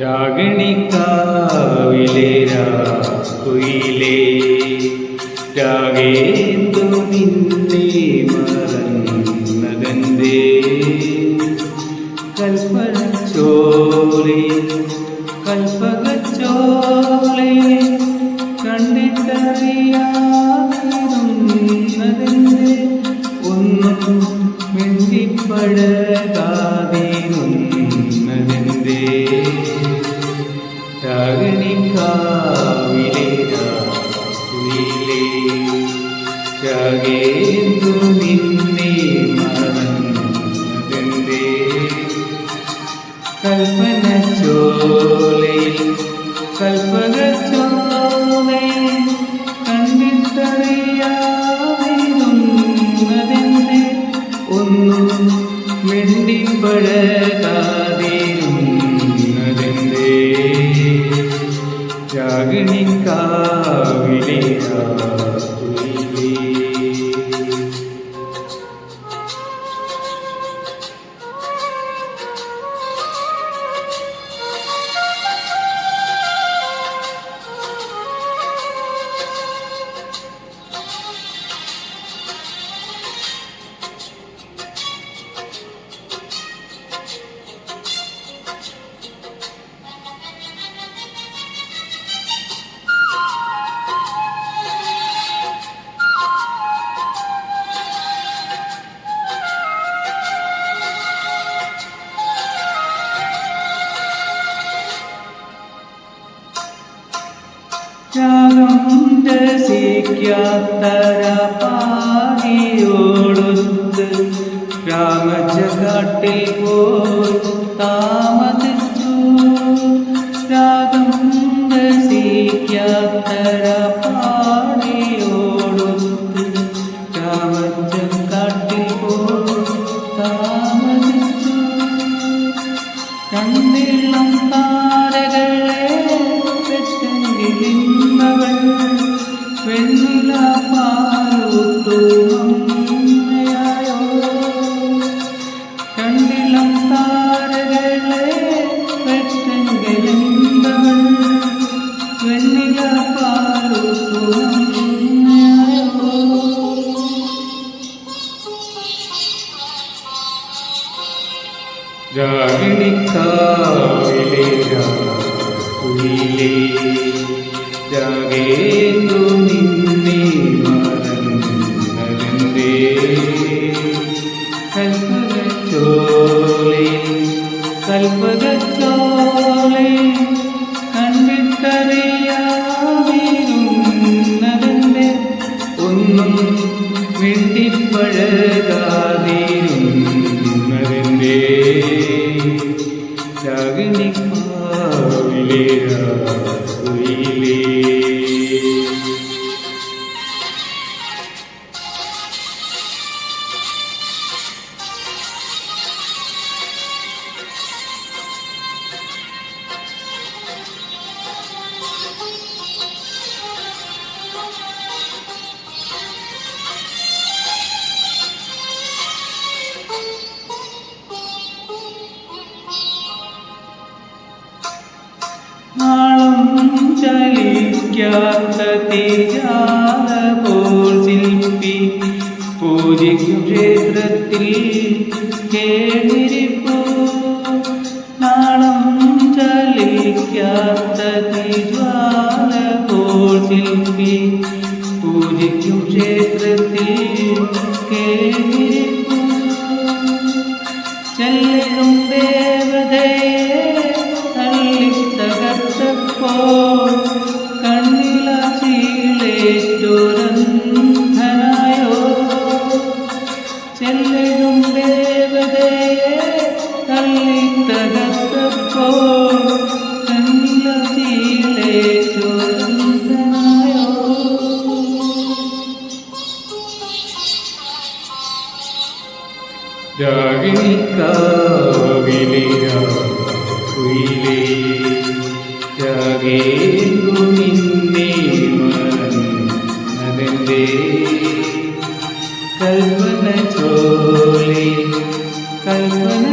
രാഗിണിക്കാവിലെ രാക്കുയിലേ രാഗേന്ദു നിന്നെ കണ്ടിട്ടറിയാതിരുന്നതെന്തേ ഒന്നും മിണ്ടിപ്പഴകാതിരുന്നതെന്തേ രാഗിണിക്കാവിലെ രാക്കുയിലേ രാഗേന്ദു നിന്നെ മറന്നതെന്തേ? കൽപ്പന ചോലയിൽ കൽപ്പക ചോലയിൽ കണ്ടിട്ടറിയാതിരുന്നതെന്തേ ഒന്നും മിണ്ടിപ്പഴകാതിരുന്നതെന്തേ രാഗിണിക്കാവിലെ രാക്കുയിലേ രാഗം രസിക്കാത്തര പാടിയോടൊത്ത് രാമജകാട്ടിൽ പോയി താമസിച്ചു രണ്ടിളം താരകളെ പെട്ടെങ്കിലിന്നവൾ വെണ്ണില പാലുത്തുമമ്മയായോ രാഗിണിക്കാവിലെ രാക്കുയിലേ രാഗേന്ദു നിന്നെ കൽപ്പകച്ചോലേ കണ്ടിട്ടറിയാതിരുന്നതെന്തേ ഒന്നും മിണ്ടിപ്പഴകാതിരുന്നതെന്തേ നാളം ചലിക്കാത്ത തീജാല പോൽ ശില്പി പൂജിക്കും ക്ഷേത്രത്തിൽ കേണിരിപ്പൂ നാളം ചലിക്കാത്ത തീജ്വാല പോൽ ശില്പി തള്ളിത്തകർത്തപ്പോൾ കണ്ണില രാഗേന്ദു നിന്നെ മറന്നതെന്തേ കൽപ്പന കൽപ്പന